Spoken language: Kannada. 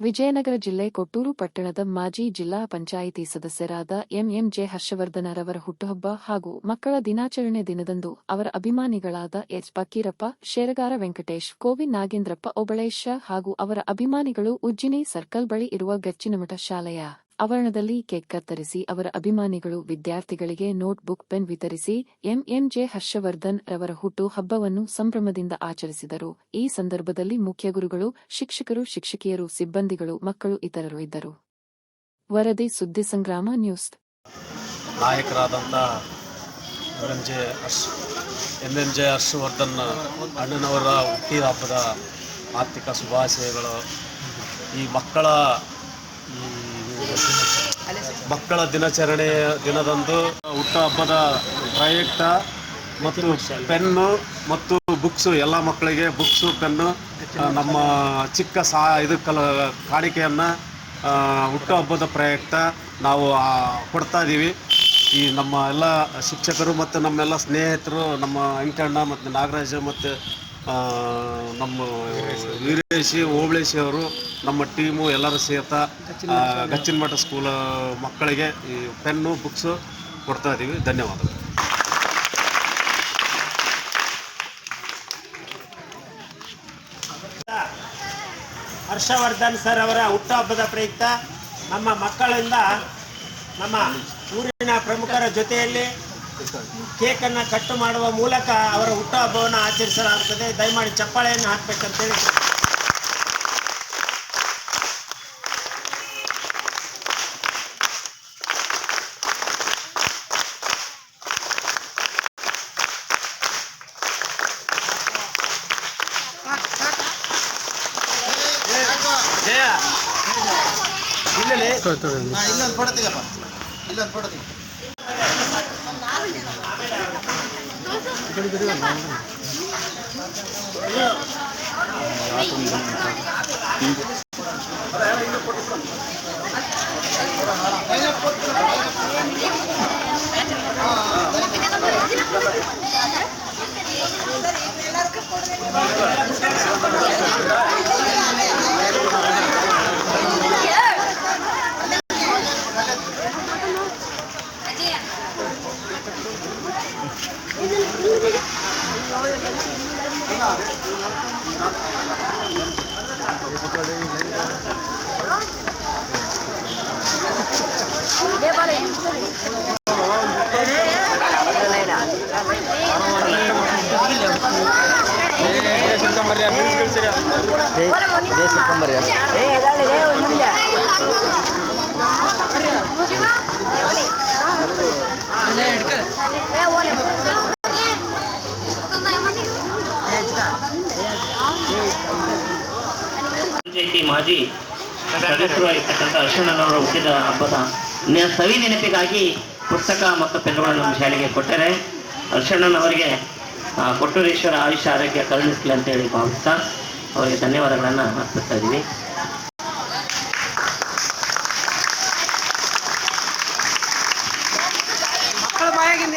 ವಿಜಯನಗರ ಜಿಲ್ಲೆ ಕೊಟ್ಟೂರು ಪಟ್ಟಣದ ಮಾಜಿ ಜಿಲ್ಲಾ ಪಂಚಾಯಿತಿ ಸದಸ್ಯರಾದ ಎಂಎಂಜೆ ಹರ್ಷವರ್ಧನರವರ ಹುಟ್ಟುಹಬ್ಬ ಹಾಗೂ ಮಕ್ಕಳ ದಿನಾಚರಣೆ ದಿನದಂದು ಅವರ ಅಭಿಮಾನಿಗಳಾದ ಎಚ್ ಫಕೀರಪ್ಪ, ಶೇರಗಾರ ವೆಂಕಟೇಶ್ ಕೋವಿ ನಾಗೇಂದ್ರಪ್ಪ ಒಬಳೇಶ ಹಾಗೂ ಅವರ ಅಭಿಮಾನಿಗಳು ಉಜ್ಜಿನಿ ಸರ್ಕಲ್ ಬಳಿ ಇರುವ ಗಚ್ಚಿನಮಠ ಶಾಲೆಯ ಆವರಣದಲ್ಲಿ ಕೇಕ್ ಕತ್ತರಿಸಿ, ಅವರ ಅಭಿಮಾನಿಗಳು ವಿದ್ಯಾರ್ಥಿಗಳಿಗೆ ನೋಟ್ ಬುಕ್ ಪೆನ್ ವಿತರಿಸಿ ಎಂಎಂಜೆ ಹರ್ಷವರ್ಧನ್ ರವರ ಹುಟ್ಟು ಹಬ್ಬವನ್ನು ಸಂಭ್ರಮದಿಂದ ಆಚರಿಸಿದರು. ಈ ಸಂದರ್ಭದಲ್ಲಿ ಮುಖ್ಯ ಗುರುಗಳು, ಶಿಕ್ಷಕರು, ಶಿಕ್ಷಕಿಯರು, ಸಿಬ್ಬಂದಿಗಳು, ಮಕ್ಕಳು ಇತರರು ಇದ್ದರು. ವರದಿ ಸುದ್ದಿ ಸಂಗ್ರಾಮ ನ್ಯೂಸ್. ನಾಯಕರಾದಂಥ ಎಂಎಂಜೆ ಹರ್ಷವರ್ಧನ್ ಅಣ್ಣನವರ ಹುಟ್ಟಿದ ಹಬ್ಬದ ಆರ್ಥಿಕ ಶುಭಾಶಯಗಳು. ಈ ಮಕ್ಕಳ, ಈ ಮಕ್ಕಳ ದಿನಾಚರಣೆ ದಿನದಂದು ಹುಟ್ಟುಹಬ್ಬದ ಪ್ರಯುಕ್ತ ಮತ್ತು ಪೆನ್ನು ಮತ್ತು ಬುಕ್ಸು, ಎಲ್ಲ ಮಕ್ಕಳಿಗೆ ಬುಕ್ಸು, ಪೆನ್ನು ನಮ್ಮ ಚಿಕ್ಕ ಸಾ, ಇದು ಕಲ, ಕಾಣಿಕೆಯನ್ನು ಹುಟ್ಟುಹಬ್ಬದ ಪ್ರಯುಕ್ತ ನಾವು ಕೊಡ್ತಾ ಇದ್ದೀವಿ ಈ ನಮ್ಮ ಎಲ್ಲ ಶಿಕ್ಷಕರು ಮತ್ತು ನಮ್ಮೆಲ್ಲ ಸ್ನೇಹಿತರು, ನಮ್ಮ ವೆಂಕಣ್ಣ ಮತ್ತು ನಾಗರಾಜ ಮತ್ತು ನಮ್ಮ ವೀರೇಶಿ, ಓಬಳೇಶಿ ಅವರು, ನಮ್ಮ ಟೀಮು ಎಲ್ಲರೂ ಸೇತ ಗಚ್ಚಿನ ಮಠ ಸ್ಕೂಲ್ ಮಕ್ಕಳಿಗೆ ಈ ಪೆನ್ನು ಬುಕ್ಸು ಕೊಡ್ತಾ ಇದ್ದೀವಿ ಧನ್ಯವಾದಗಳು. ಹರ್ಷವರ್ಧನ್ ಸರ್ ಅವರ ಹುಟ್ಟುಹಬ್ಬದ ಪ್ರಯುಕ್ತ ನಮ್ಮ ಮಕ್ಕಳಿಂದ ನಮ್ಮ ಊರಿನ ಪ್ರಮುಖರ ಜೊತೆಯಲ್ಲಿ ಕೇಕನ್ನು ಕಟ್ ಮಾಡುವ ಮೂಲಕ ಅವರ ಹುಟ್ಟುಹಬ್ಬವನ್ನು ಆಚರಿಸಲಾಗುತ್ತದೆ. ದಯಮಾಡಿ ಚಪ್ಪಾಳೆಯನ್ನು ಹಾಕಬೇಕಂತೇಳಿ. ಇಲ್ಲೊಂದು ಫೋಟೋ ತೆಗಪ್ಪ ಇಲ್ಲೊಂದು ಫೋಟೋ ತೆಗಿ どうぞ。ಜಯ ಸಿಕ್ಕಂಬರಿ ಏ ಮುಂದೆ ಪಂಚಾಯತಿ ಮಾಜಿ ಸದಸ್ಯರು ಆಗಿರ್ತಕ್ಕಂಥ ಹುಟ್ಟಿದ ಹಬ್ಬದ ಸವಿ ನೆನಪಿಗಾಗಿ ಪುಸ್ತಕ ಮತ್ತು ಪೆನ್ನುಗಳನ್ನು ನಮ್ಮ ಶಾಲೆಗೆ ಕೊಟ್ಟರೆ ಅರ್ಶಣ್ಣನವರಿಗೆ ಕೊಟ್ಟೂರೇಶ್ವರ ಆಯುಷ್ಯ ಆರೋಗ್ಯ ಕರುಣಿಸ್ಲಿ ಅಂತೇಳಿ ಭಾವಿಸ್ತಾ ಅವರಿಗೆ ಧನ್ಯವಾದಗಳನ್ನು ಅರ್ಪಿಸ್ತಾ ಇದ್ದೀವಿ. ಮಕ್ಕಳ ಬಾಯಾಗಿಂದ